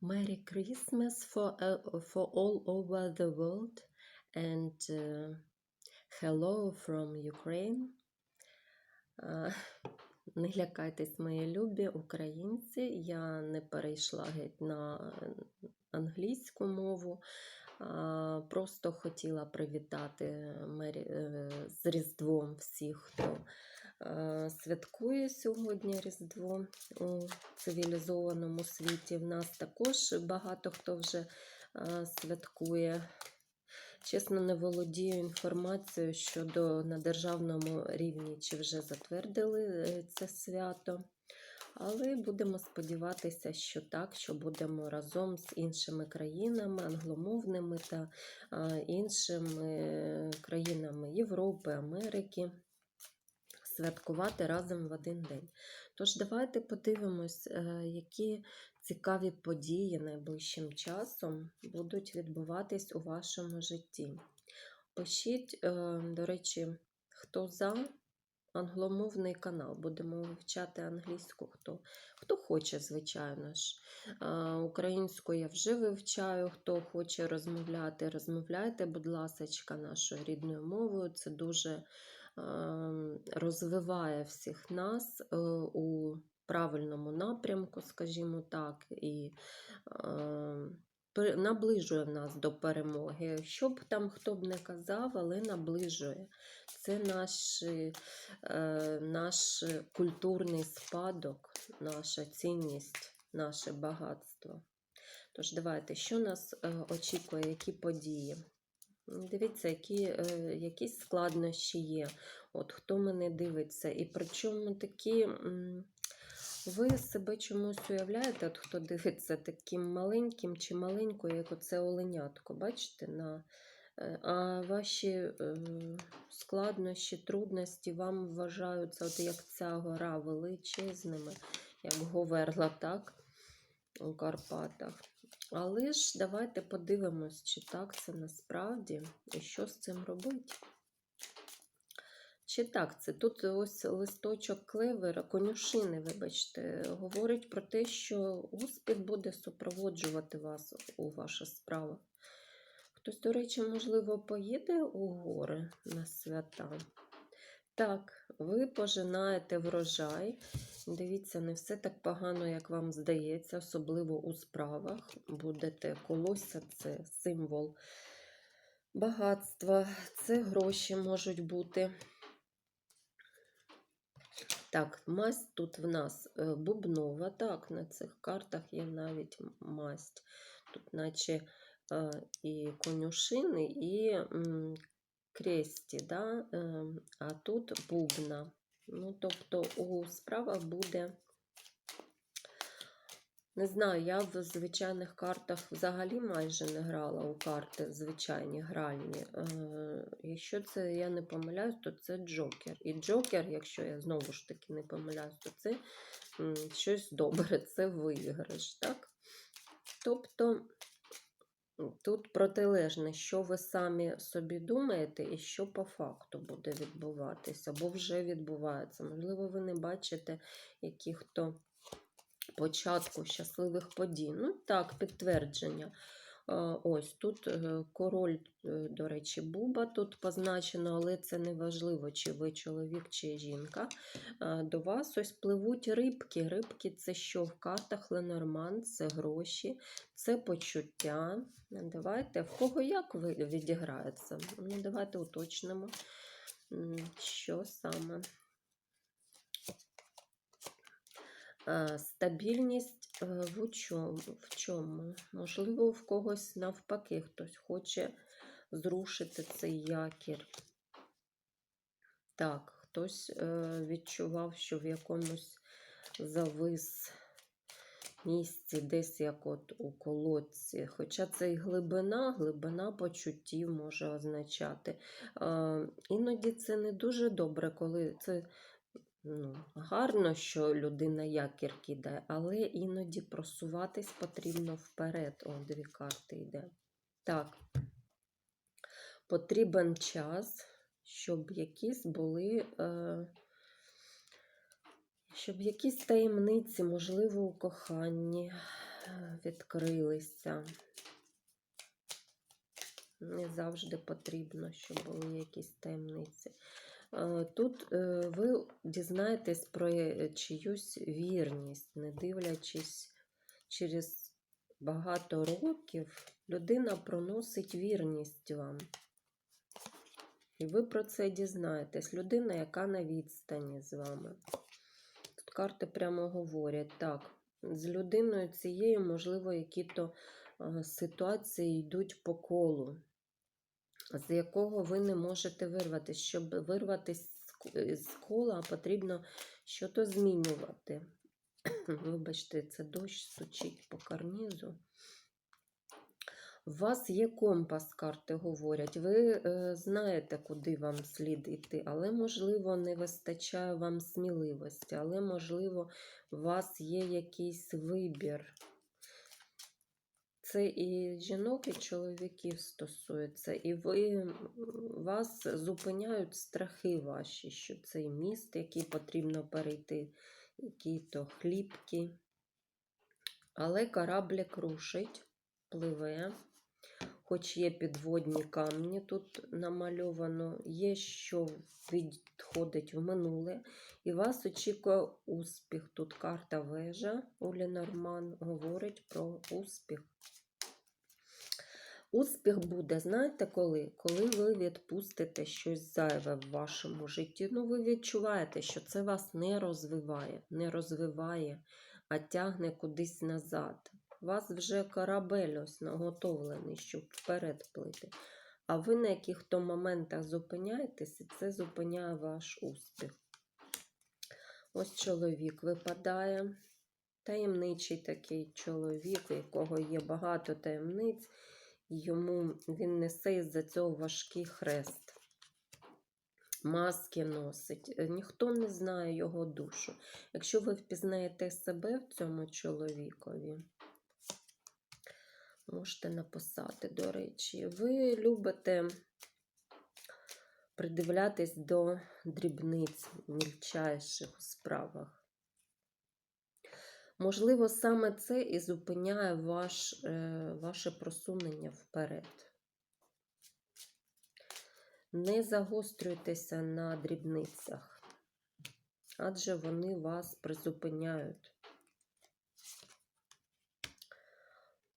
Merry Christmas for, uh, for all over the world and uh, hello from Ukraine. А, Не лякайтесь, мої любі українці. Я не перейшла геть на англійську мову. А, Просто хотіла привітати Мері, е, з Різдвом всіх, хто святкує сьогодні Різдво у цивілізованому світі. В нас також багато хто вже е, святкує. Чесно, не володію інформацією щодо на державному рівні, чи вже затвердили е, це свято. Але будемо сподіватися, що так, що будемо разом з іншими країнами, англомовними та іншими е, країнами Європи, Америки святкувати разом в один день. Тож давайте подивимось, е, які цікаві події найближчим часом будуть відбуватись у вашому житті. Пишіть, е, до речі, хто за англомовний канал. Будемо вивчати англійську, хто, хто хоче, звичайно ж. Е, Українську я вже вивчаю, хто хоче розмовляти, розмовляйте, будь ласка, нашою рідною мовою. Це дуже розвиває всіх нас е, у правильному напрямку, скажімо так, і е, наближує нас до перемоги. Що б там хто б не казав, але наближує. Це наш, е, наш культурний спадок, наша цінність, наше багатство. Тож давайте, що нас е, очікує, які події? Дивіться, які, е, якісь складнощі є. От хто мене дивиться, і причому такі. Ви себе чомусь уявляєте, от хто дивиться таким маленьким чи маленькою, як оце оленятко, бачите? на... е, А ваші е, складнощі, трудності вам вважаються, от як ця гора величезними, як Говерла, так? У Карпатах. Але ж давайте подивимось, чи так це насправді, і що з цим робити. Чи так це? Тут ось листочок клевера, конюшини, вибачте, говорить про те, що успіх буде супроводжувати вас у ваших справах. Хтось, до речі, можливо, поїде у гори на свята. Так, ви пожинаєте врожай. Дивіться, не все так погано, як вам здається, особливо у справах. Будете колося, це символ багатства, це гроші можуть бути. Так, масть тут в нас е, бубнова. Так, на цих картах є навіть масть. Тут, наче е, і конюшини, і кресті, да? а тут бубна. Ну, тобто у справах буде. Не знаю, я в звичайних картах взагалі майже не грала у карти звичайні гральні. Е, якщо це я не помиляюсь, то це Джокер. І Джокер, якщо я знову ж таки не помиляюсь, то це щось добре, це виграш. Так? Тобто тут протилежне, що ви самі собі думаєте, і що по факту буде відбуватися, або вже відбувається. Можливо, ви не бачите яких-то початку щасливих подій. Ну так, підтвердження. Е, Ось тут е, король, е, до речі, Буба тут позначено, але це не важливо, чи ви чоловік, чи жінка. До вас ось пливуть рибки. Рибки це що в картах Ленорман, це гроші, це почуття. Давайте, в кого як відіграється? Ну, давайте уточнимо, що саме. Стабільність в чому? в чому? Можливо, в когось навпаки, хтось хоче зрушити цей якір. Так, хтось е, відчував, що в якомусь завис місці, десь як от у колодці. Хоча це і глибина, глибина почуттів може означати. Е, Іноді це не дуже добре, коли це ну, гарно, що людина якір кидає, але іноді просуватись потрібно вперед. О, дві карти йде. Так. Потрібен час, щоб якісь були. Е, щоб якісь таємниці, можливо, у коханні, е, відкрилися. Не завжди потрібно, щоб були якісь таємниці. Тут е, ви дізнаєтесь про е, чиюсь вірність, не дивлячись через багато років, людина проносить вірність вам. І ви про це дізнаєтесь. Людина, яка на відстані з вами. Тут карти прямо говорять, так, з людиною цією, можливо, які-то ситуації йдуть по колу, з якого ви не можете вирватися. Щоб вирватися з кола, потрібно щось змінювати. Вибачте, це дощ сучить по карнізу. У вас є компас, карти говорять. Ви е, знаєте, куди вам слід іти, але, можливо, не вистачає вам сміливості, але, можливо, у вас є якийсь вибір. Це і жінок, і чоловіків стосується, і ви, вас зупиняють страхи ваші, що цей міст, який потрібно перейти, які-то хлібки. Але кораблик рушить, пливе, хоч є підводні камні тут намальовано, є що відходить в минуле, і вас очікує успіх. Тут карта вежа у Ленорман говорить про успіх. Успіх буде, знаєте коли? Коли ви відпустите щось зайве в вашому житті. Ну, ви відчуваєте, що це вас не розвиває, не розвиває, а тягне кудись назад. Вас вже корабель ось наготовлений, щоб вперед плити. А ви на яких-то моментах зупиняєтесь, і це зупиняє ваш успіх. Ось чоловік випадає. Таємничий такий чоловік, у якого є багато таємниць, йому він несе із-за цього важкий хрест. Маски носить. Е, Ніхто не знає його душу. Якщо ви впізнаєте себе в цьому чоловікові, можете написати, до речі, ви любите придивлятись до дрібниць мільчайших у справах. Можливо, саме це і зупиняє ваш, е, ваше просунення вперед. Не загострюйтеся на дрібницях, адже вони вас призупиняють.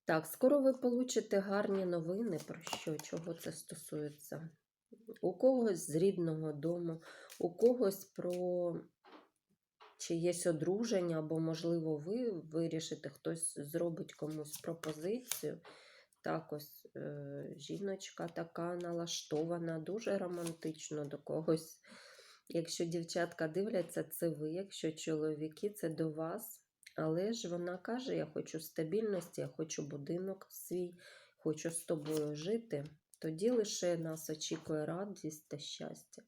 Так, скоро ви получите гарні новини, про що, чого це стосується. У когось з рідного дому, у когось про чиєсь одруження, або, можливо, ви вирішите, хтось зробить комусь пропозицію. Так ось е, жіночка така налаштована, дуже романтично до когось. Якщо дівчатка дивляться, це ви, якщо чоловіки, це до вас. Але ж вона каже: Я хочу стабільності, я хочу будинок свій, хочу з тобою жити. Тоді лише нас очікує радість та щастя.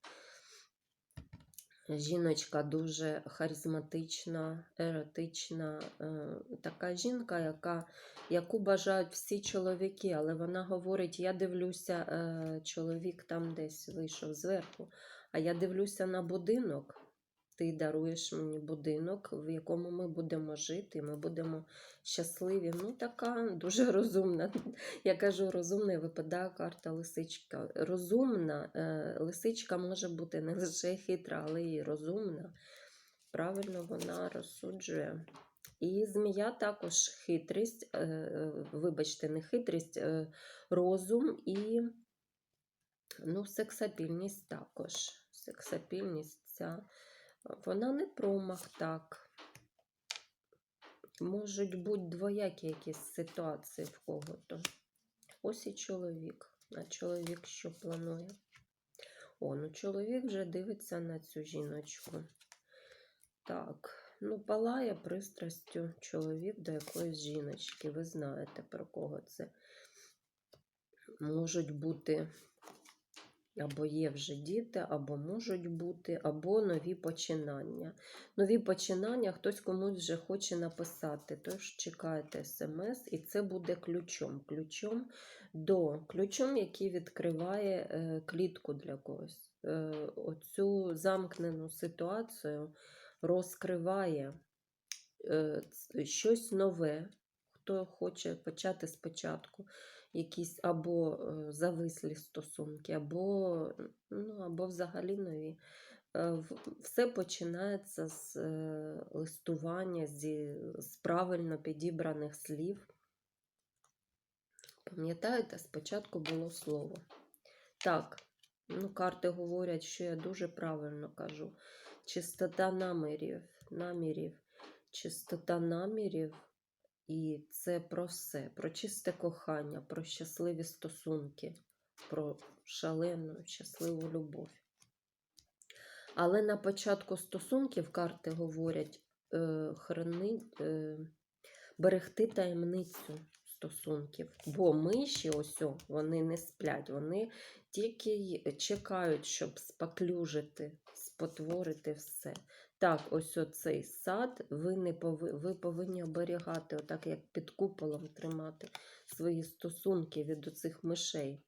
Жіночка дуже харизматична, еротична, е, така жінка, яка, яку бажають всі чоловіки, але вона говорить: я дивлюся, е, чоловік там десь вийшов зверху, а я дивлюся на будинок. Ти даруєш мені будинок, в якому ми будемо жити, ми будемо щасливі. Ну, така дуже розумна. Я кажу, розумна випадає карта лисичка. Розумна е, лисичка може бути не лише хитра, але й розумна. Правильно вона розсуджує. І змія також хитрість, е, е, вибачте, не хитрість, розум і ну, сексапільність також. Сексапільність ця. Вона не промах так. Можуть бути двоякі якісь ситуації в кого-то. Ось і чоловік. А чоловік що планує? О, ну чоловік вже дивиться на цю жіночку. Так, ну, палає пристрастю чоловік до якоїсь жіночки. Ви знаєте, про кого це. Можуть бути або є вже діти, або можуть бути, або нові починання. Нові починання хтось комусь вже хоче написати. Тож чекайте смс, і це буде ключом. Ключом до ключом, який відкриває е, клітку для когось. Е, оцю замкнену ситуацію розкриває е, щось нове. хто хоче почати спочатку якісь або е, завислі стосунки, або, ну, або взагалі нові. Е, Все починається з е, листування, зі, з правильно підібраних слів. Пам'ятаєте, спочатку було слово. Так, ну, карти говорять, що я дуже правильно кажу. Чистота намірів, намірів, чистота намірів, і це про все, про чисте кохання, про щасливі стосунки, про шалену, щасливу любов. Але на початку стосунків карти говорять е, храни, е, берегти таємницю стосунків. Бо миші, ось, вони не сплять, вони тільки чекають, щоб споклюжити, спотворити все. Так, ось оцей сад ви, не пови, ви повинні оберігати, отак як під куполом тримати свої стосунки від оцих мишей.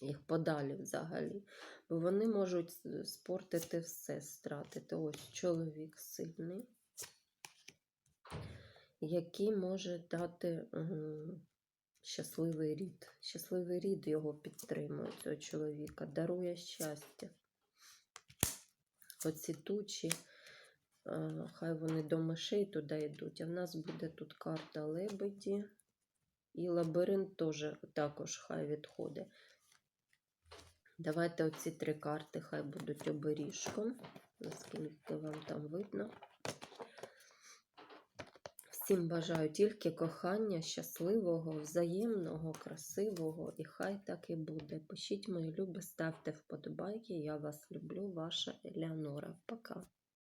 Їх подалі взагалі. Бо вони можуть спортити все, стратити. Ось чоловік сильний, який може дати щасливий рід. Щасливий рід його підтримує, цього чоловіка, дарує щастя. Оці тучі, хай вони до мишей туди йдуть. А в нас буде тут карта лебеді. І лабіринт теж також хай відходить. Давайте оці три карти хай будуть оберіжком, наскільки вам там видно. Всім бажаю тільки кохання, щасливого, взаємного, красивого, і хай так і буде. Пишіть мої люби, ставте вподобайки. Я вас люблю, ваша Елеонора. Пока.